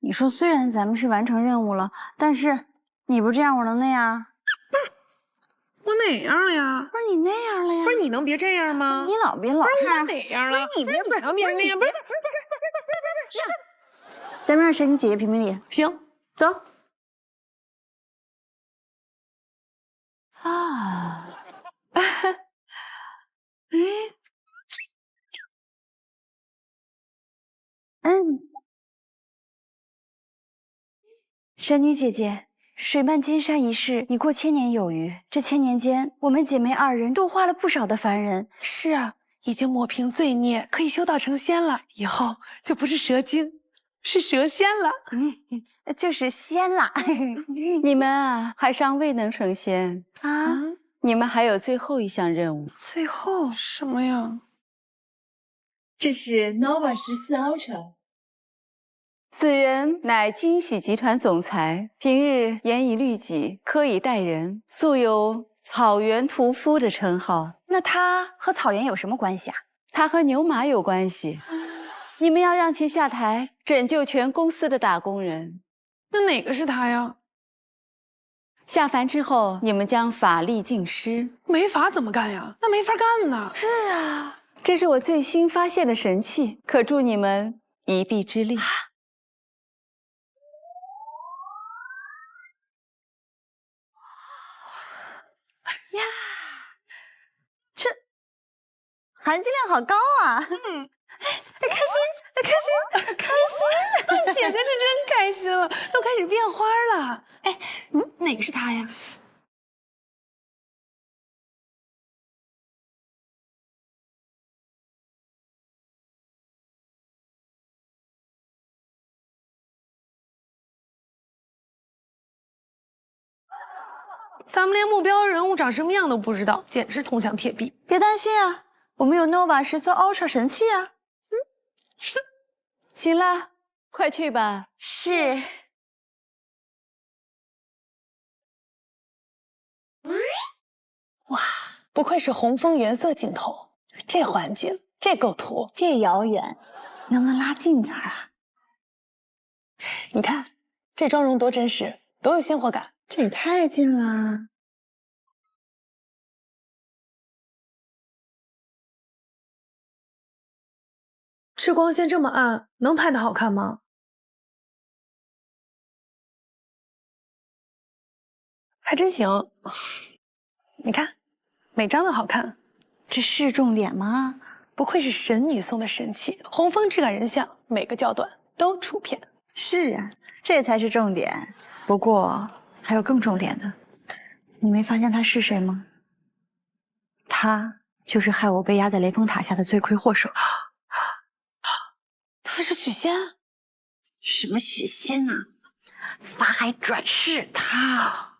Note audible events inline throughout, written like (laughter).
你说虽然咱们是完成任务了，但是你不这样，我能那样？不是我哪样呀？不是你那样了呀？不是你能别这样吗？你老别老不是我看，哪样了？你别不是你能别那样？不是咱们让神女姐姐评评理。行，走。啊，(laughs) 哎，嗯，神女姐姐，水漫金山一事已过千年有余。这千年间，我们姐妹二人度化了不少的凡人。是啊，已经抹平罪孽，可以修道成仙了。以后就不是蛇精，是蛇仙了。嗯，就是仙啦。(laughs) 你们啊，还尚未能成仙啊。你们还有最后一项任务。最后什么呀？这是 Nova 十四 Ultra。此人乃金喜集团总裁，平日严以律己，苛以待人，素有“草原屠夫”的称号。那他和草原有什么关系啊？他和牛马有关系。你们要让其下台，拯救全公司的打工人。那哪个是他呀？下凡之后，你们将法力尽失。没法怎么干呀？那没法干呢。是啊，这是我最新发现的神器，可助你们一臂之力。呀，含金量好高啊！(laughs) 嗯，开心，开心，开心！姐姐是真开心了，都开始变花了。哎，嗯，哪个是他呀？咱们连目标人物长什么样都不知道，简直铜墙铁壁。别担心啊，我们有 Nova 十四 Ultra 神器啊。嗯，行了，快去吧。是。哇，不愧是红枫原色镜头，这环境，这构图，这遥远，能不能拉近点啊？你看这妆容多真实，多有鲜活感。这也太近了。这光线这么暗，能拍的好看吗？还真行。你看，每张都好看。这是重点吗？不愧是神女送的神器，红枫质感人像，每个焦段都出片。是啊，这才是重点。不过还有更重点的，你没发现他是谁吗？他就是害我被压在雷峰塔下的罪魁祸首。他是许仙？什么许仙啊？法海转世他。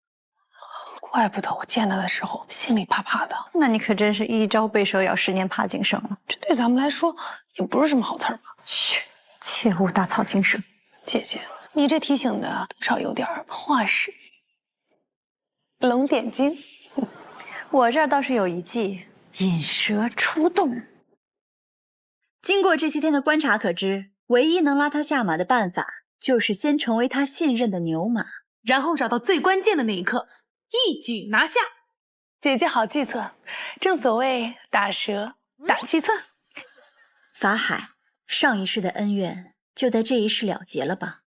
(laughs) 怪不得我见他的时候心里怕怕的。那你可真是一朝被蛇咬，十年怕井绳了。这对咱们来说也不是什么好词儿吧？嘘，切勿打草惊蛇。姐姐，你这提醒的多少有点化石。龙点睛，我这儿倒是有一计，引蛇出洞。经过这些天的观察可知，唯一能拉他下马的办法，就是先成为他信任的牛马，然后找到最关键的那一刻。一举拿下，姐姐好计策，正所谓打蛇打七寸。法海，上一世的恩怨就在这一世了结了吧？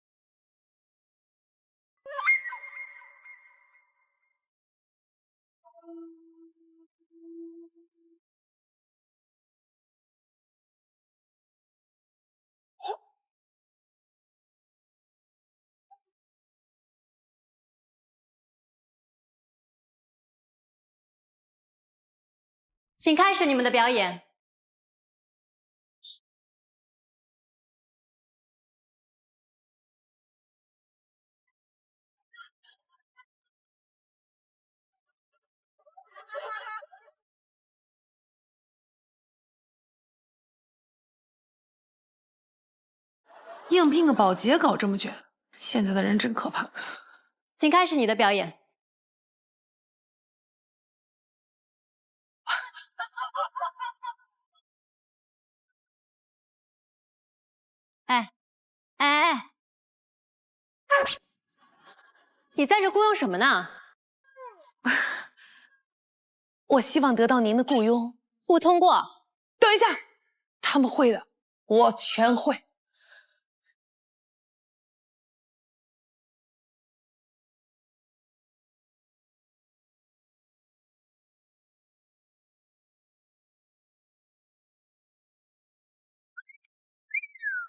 请开始你们的表演。应聘个保洁搞这么卷，现在的人真可怕。请开始你的表演。哎，哎哎，你在这雇佣什么呢？我希望得到您的雇佣。不通过。等一下，他们会的，我全会。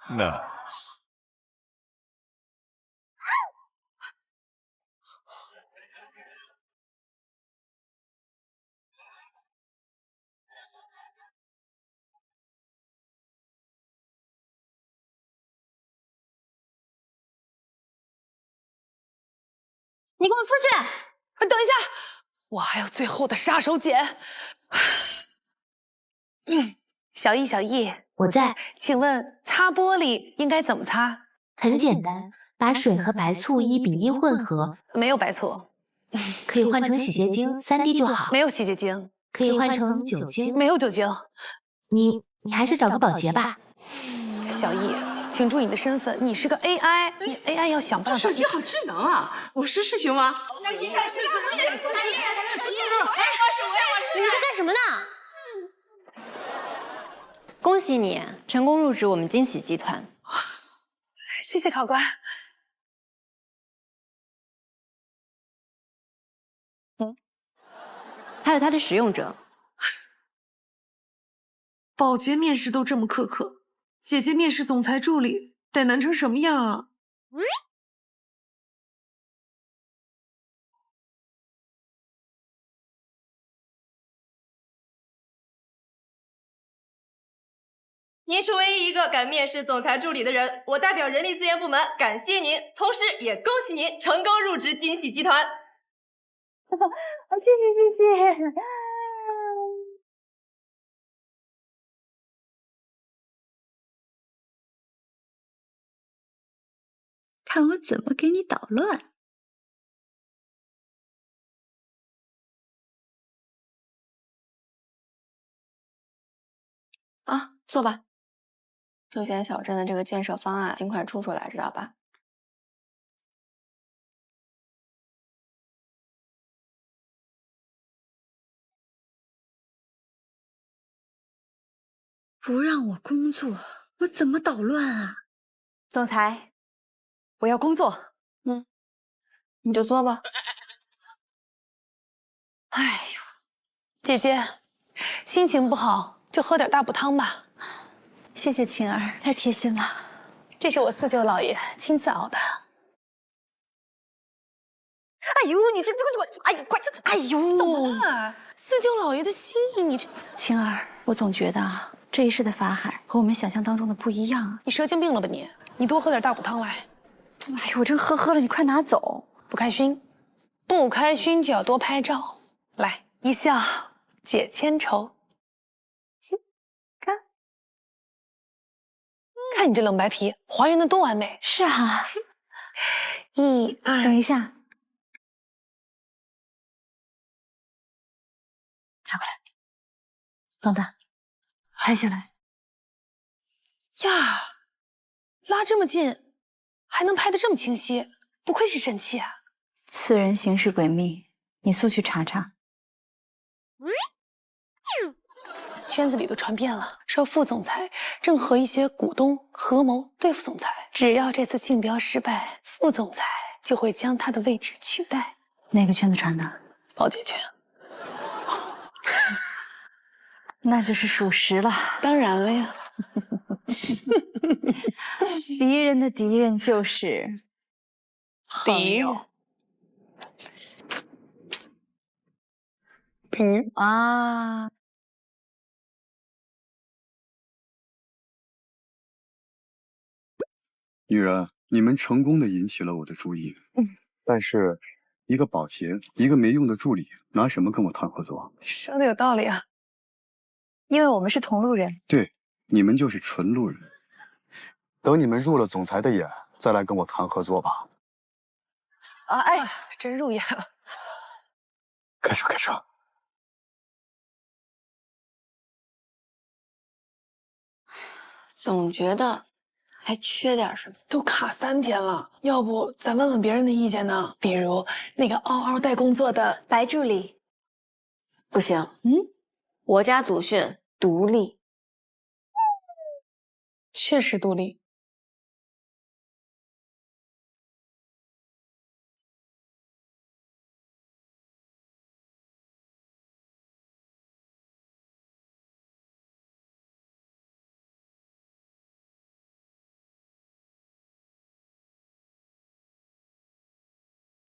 Nice. 你给我出去！等一下，我还有最后的杀手锏。嗯，小易，小易，我在。请问擦玻璃应该怎么擦？很简单，把水和白醋一比一混合。没有白醋，(laughs) 可以换成洗洁精，三滴就好。没有洗洁精，可以换成酒精。没有酒精。你你还是找个保洁吧。小易，请注意你的身份，你是个 AI，你 AI 要想办法。手机好智能啊！我试试行吗？那你看，试试，试试，试试。哎，你们在干什么呢？恭喜你成功入职我们金喜集团。(laughs) 谢谢考官。嗯，还有它的使用者。(laughs) 保洁面试都这么苛刻，姐姐面试总裁助理得难成什么样啊？您是唯一一个敢面试总裁助理的人，我代表人力资源部门感谢您，同时也恭喜您成功入职金喜集团。(laughs) 谢谢谢谢。看我怎么给你捣乱！啊，坐吧。休闲小镇的这个建设方案尽快出出来，知道吧？不让我工作，我怎么捣乱啊？总裁，我要工作。嗯，你就做吧。哎呦，姐姐，心情不好就喝点大补汤吧。谢谢晴儿，太贴心了。这是我四舅姥爷亲自熬的。哎呦，你这这个，哎呦，快这，哎呦，怎么了？四舅姥爷的心意，你这晴儿，我总觉得啊，这一世的法海和我们想象当中的不一样。你蛇精病了吧你？你多喝点大补汤来。哎呦，我真喝喝了，你快拿走。不开心，不开心就要多拍照。来，一笑解千愁。看你这冷白皮，还原的多完美。是啊。(laughs) 一二，等一下，拿过来，放大，拍下来。呀，拉这么近，还能拍得这么清晰，不愧是神器啊！此人行事诡秘，你速去查查。(laughs) 圈子里都传遍了，说副总裁正和一些股东合谋对付总裁。只要这次竞标失败，副总裁就会将他的位置取代。哪个圈子传的？保洁圈。(laughs) 那就是属实了。当然了呀。(laughs) 敌人的敌人就是 (laughs) 敌人。嗯啊。女人，你们成功的引起了我的注意。嗯，但是一个保洁，一个没用的助理，拿什么跟我谈合作？说的有道理啊。因为我们是同路人。对，你们就是纯路人。等你们入了总裁的眼，再来跟我谈合作吧。啊，哎，真入眼了。开车，开车。总觉得还缺点什么？都卡三天了，要不咱问问别人的意见呢？比如那个嗷嗷待工作的白助理，不行，嗯，我家祖训独立。确实独立。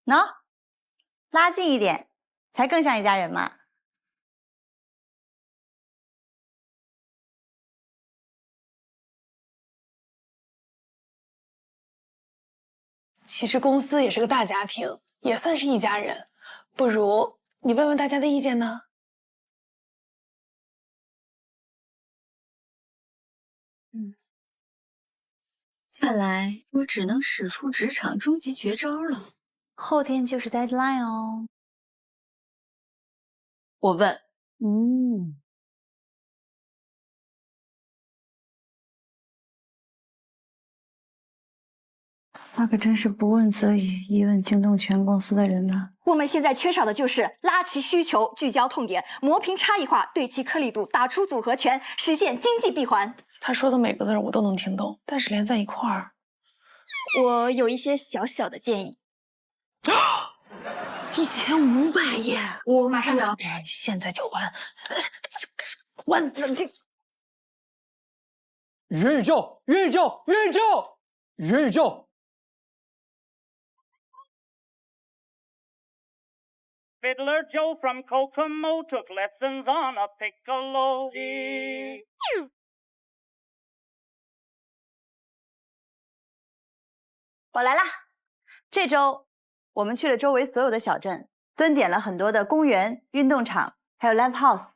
喏，拉近一点，才更像一家人嘛。其实公司也是个大家庭，也算是一家人。不如你问问大家的意见呢？嗯，看来我只能使出职场终极绝招了。后天就是 deadline 哦。我问，嗯，那可真是不问则已，一问惊动全公司的人呢。我们现在缺少的就是拉齐需求，聚焦痛点，磨平差异化，对齐颗粒度，打出组合拳，实现经济闭环。他说的每个字我都能听懂，但是连在一块儿，我有一些小小的建议。一千五百页，我马上就要。现在就完，完怎么就？元宇宙，元宇宙，元宇宙，元宇宙。Fiddler Joe from Kokomo took lessons on a piccolo. 我来啦！这周我们去了周围所有的小镇，蹲点了很多的公园、运动场，还有 live house，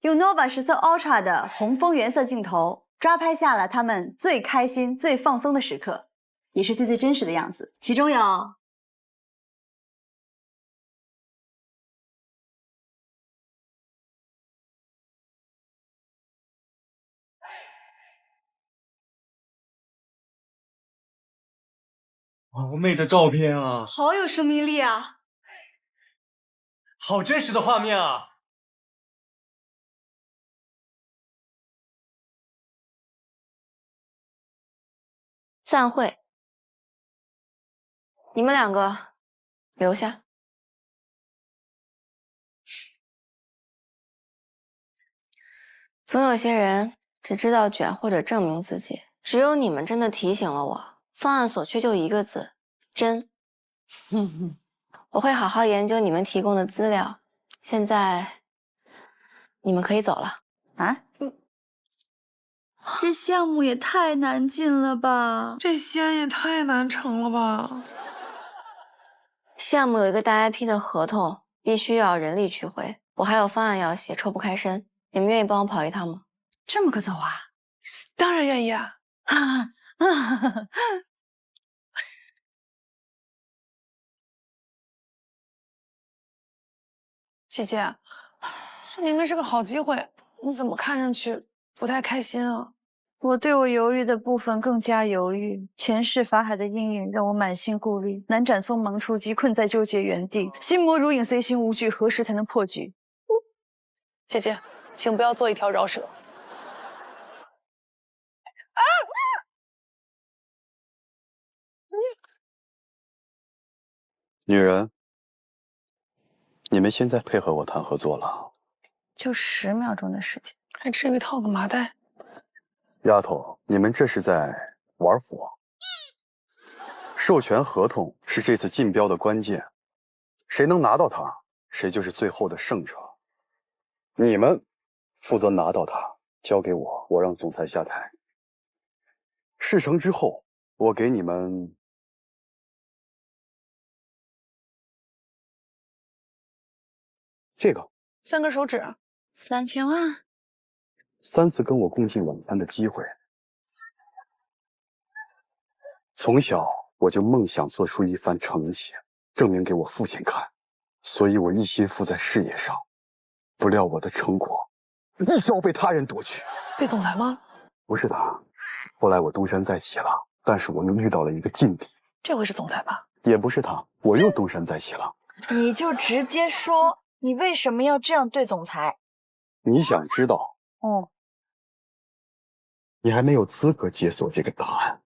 用 Nova 十四 Ultra 的红枫原色镜头抓拍下了他们最开心、最放松的时刻，也是最最真实的样子。其中有。好美的照片啊！好有生命力啊！好真实的画面啊！散会，你们两个留下。总有些人只知道卷或者证明自己，只有你们真的提醒了我。方案所缺就一个字，真。(laughs) 我会好好研究你们提供的资料。现在，你们可以走了。啊？这项目也太难进了吧！这仙也太难成了吧！(laughs) 项目有一个大 IP 的合同，必须要人力取回。我还有方案要写，抽不开身。你们愿意帮我跑一趟吗？这么个走啊？当然愿意啊！啊啊！姐姐，这明明是个好机会，你怎么看上去不太开心啊？我对我犹豫的部分更加犹豫。前世法海的阴影让我满心顾虑，难斩锋芒出击，困在纠结原地。心魔如影，随形无惧，何时才能破局？姐姐，请不要做一条饶舌。啊！你女人。你们现在配合我谈合作了，就十秒钟的时间，还至于套个麻袋？丫头，你们这是在玩火。授权合同是这次竞标的关键，谁能拿到它，谁就是最后的胜者。你们负责拿到它，交给我，我让总裁下台。事成之后，我给你们。这个三根手指，三千万，三次跟我共进晚餐的机会。从小我就梦想做出一番成绩，证明给我父亲看，所以我一心扑在事业上。不料我的成果一朝被他人夺去。被总裁吗？不是他，后来我东山再起了，但是我又遇到了一个劲敌，这回是总裁吧？也不是他，我又东山再起了。你就直接说，你为什么要这样对总裁？你想知道，(laughs) 哦，你还没有资格解锁这个答案。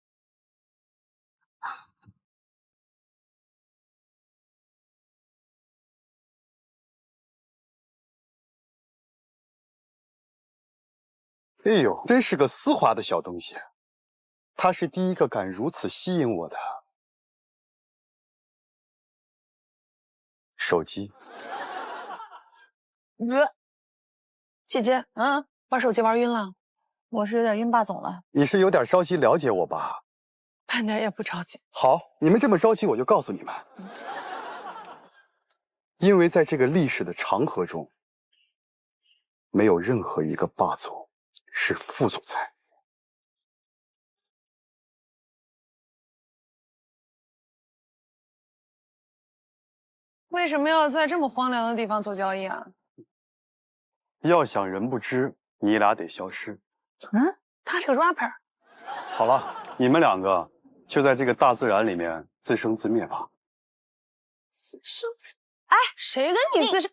哎呦，真是个丝滑的小东西。他是第一个敢如此吸引我的手机。呃，姐姐，嗯，玩手机玩晕了，我是有点晕霸总了。你是有点着急了解我吧？半点也不着急。好，你们这么着急，我就告诉你们，因为在这个历史的长河中，没有任何一个霸总是副总裁。为什么要在这么荒凉的地方做交易啊？要想人不知，你俩得消失。嗯，他是个 rapper。好了，你们两个就在这个大自然里面自生自灭吧。自生自……哎，谁跟你自生？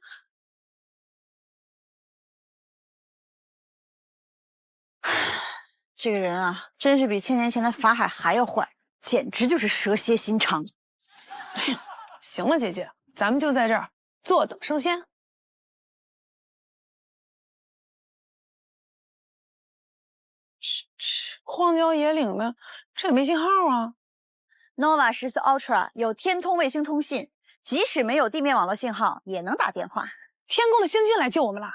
(sighs) 这个人啊，真是比千年前的法海还要坏，简直就是蛇蝎心肠。哎呀行了，姐姐，咱们就在这儿坐等升仙。荒郊野岭的，这也没信号啊。nova 十四 Ultra 有天通卫星通信，即使没有地面网络信号，也能打电话。天宫的星君来救我们了！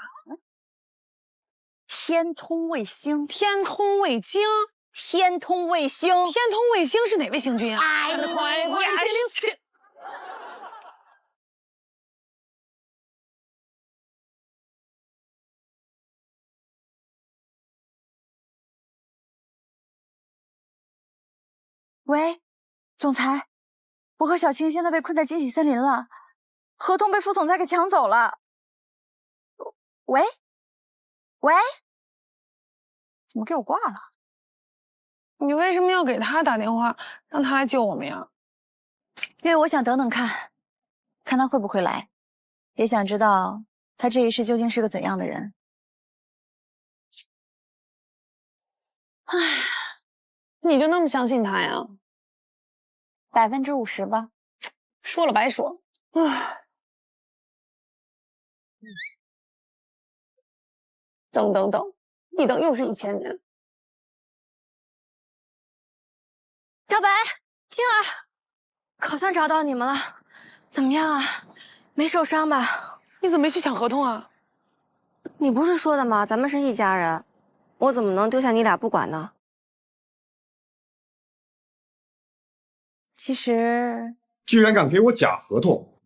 天通卫星，天通卫星，天通卫星，天通卫星是哪位星君啊？哎呀，喂，总裁，我和小青现在被困在惊喜森林了，合同被副总裁给抢走了。喂，喂，怎么给我挂了？你为什么要给他打电话，让他来救我们呀？因为我想等等看，看他会不会来，也想知道他这一世究竟是个怎样的人。唉，你就那么相信他呀？百分之五十吧。说了白说。唉，等等等，一等又是一千年。小白、青儿，可算找到你们了，怎么样啊？没受伤吧？你怎么没去抢合同啊？你不是说的吗？咱们是一家人，我怎么能丢下你俩不管呢？其实，居然敢给我假合同！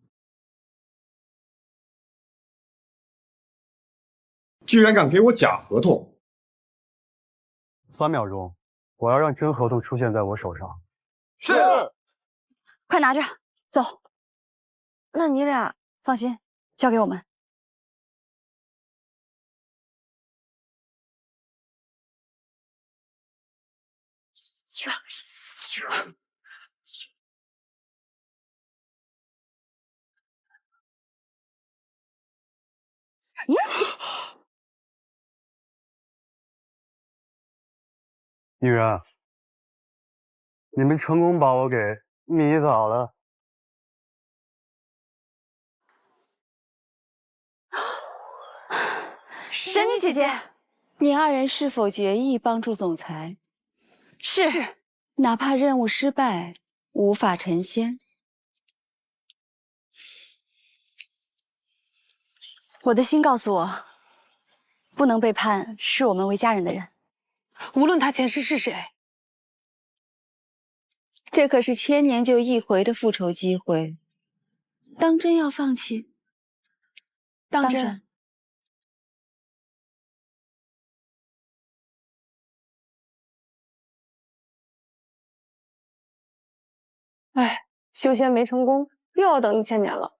居然敢给我假合同！三秒钟，我要让真合同出现在我手上。是，快拿着走。那你俩放心，交给我们。嗯，女人，你们成功把我给迷倒了。(gasps) 神女姐姐，你二人是否决意帮助总裁？是，是，哪怕任务失败，无法成仙。我的心告诉我，不能背叛视我们为家人的人，无论他前世是谁。这可是千年就一回的复仇机会，当真要放弃？当真。哎，修仙没成功，又要等一千年了。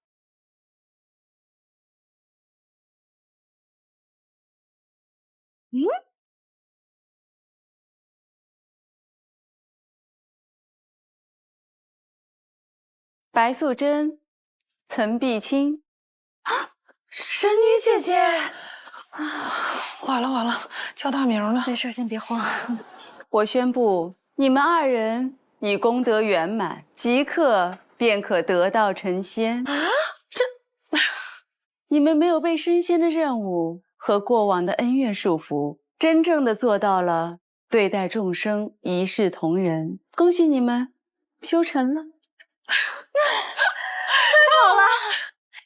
嗯，白素贞，岑碧清，啊，神女姐姐，啊，完了完了，叫大名了。没事，先别慌。我宣布，你们二人已功德圆满，即刻便可得道成仙。啊，这，你们没有被升仙的任务，和过往的恩怨束缚，真正的做到了对待众生一视同仁。恭喜你们，修成了。(laughs) 太好了，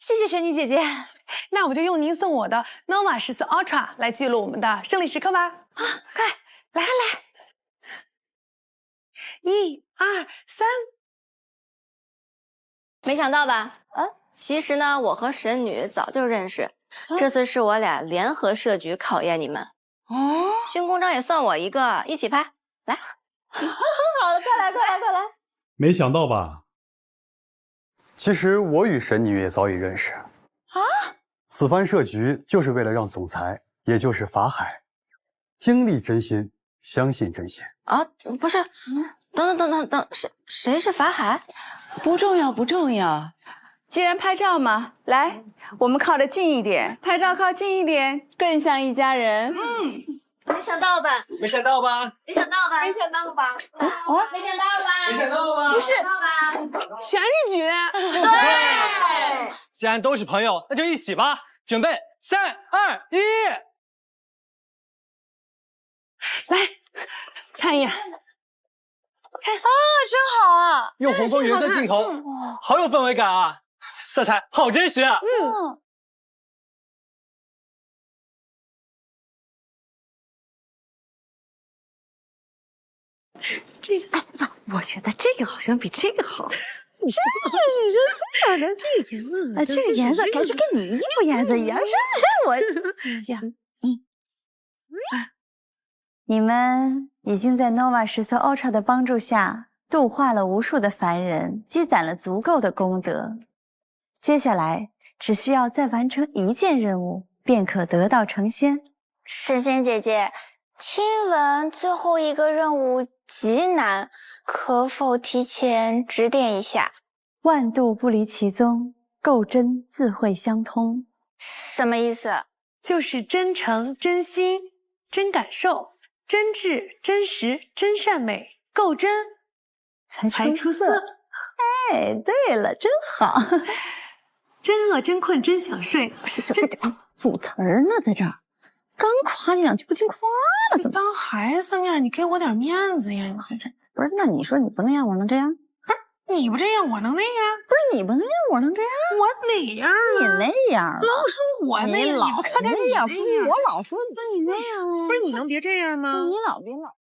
谢谢神女姐姐。(laughs) 那我就用您送我的 nova 十四 ultra 来记录我们的胜利时刻吧！啊，快来来，一二三！没想到吧？啊，其实呢，我和神女早就认识，这次是我俩联合设局考验你们。哦，军功章也算我一个，一起拍来。(laughs) 好的，快来快来快来！没想到吧？其实我与神女也早已认识。啊！此番设局就是为了让总裁，也就是法海，经历真心，相信真心啊！不是，等等等等等，谁谁是法海？不重要不重要，既然拍照嘛，来，我们靠得近一点，拍照靠近一点，更像一家人。嗯，没想到吧？没想到吧？没想到吧？没想到吧？啊！没想到吧？没想到吧？不是，全是局。对。既然都是朋友，那就一起吧！准备，三二一，来看一眼，看啊，真好啊！用红枫原色镜头，好有氛围感啊！色彩好真实啊。嗯。这个，哎，不，我觉得这个好像比这个好。这 (laughs) 是真的，这个颜色，哎，这个颜色感觉跟你衣服颜色一样。是不是我 (laughs) 呀，嗯，你们已经在 nova 十四 ultra 的帮助下度化了无数的凡人，积攒了足够的功德。接下来只需要再完成一件任务，便可得道成仙。神仙姐姐，听闻最后一个任务极难。可否提前指点一下？万度不离其宗，够真自会相通。什么意思？就是真诚、真心、真感受、真挚、真实、真善美，够真才出色。哎，对了，真好。(laughs) 真饿、真困、真想睡。不是这组词儿呢，在这儿。刚夸你两句不听夸了，怎么？当孩子面，你给我点面子呀！你这这。不是，那你说你不那样，我能这样？不是你不这样，我能那样？不是你不那样，我能这样？我哪样？你那样？老说我那样，你不看看那样？不是我老说，那你那样啊？不是你能别这样吗？你老别老。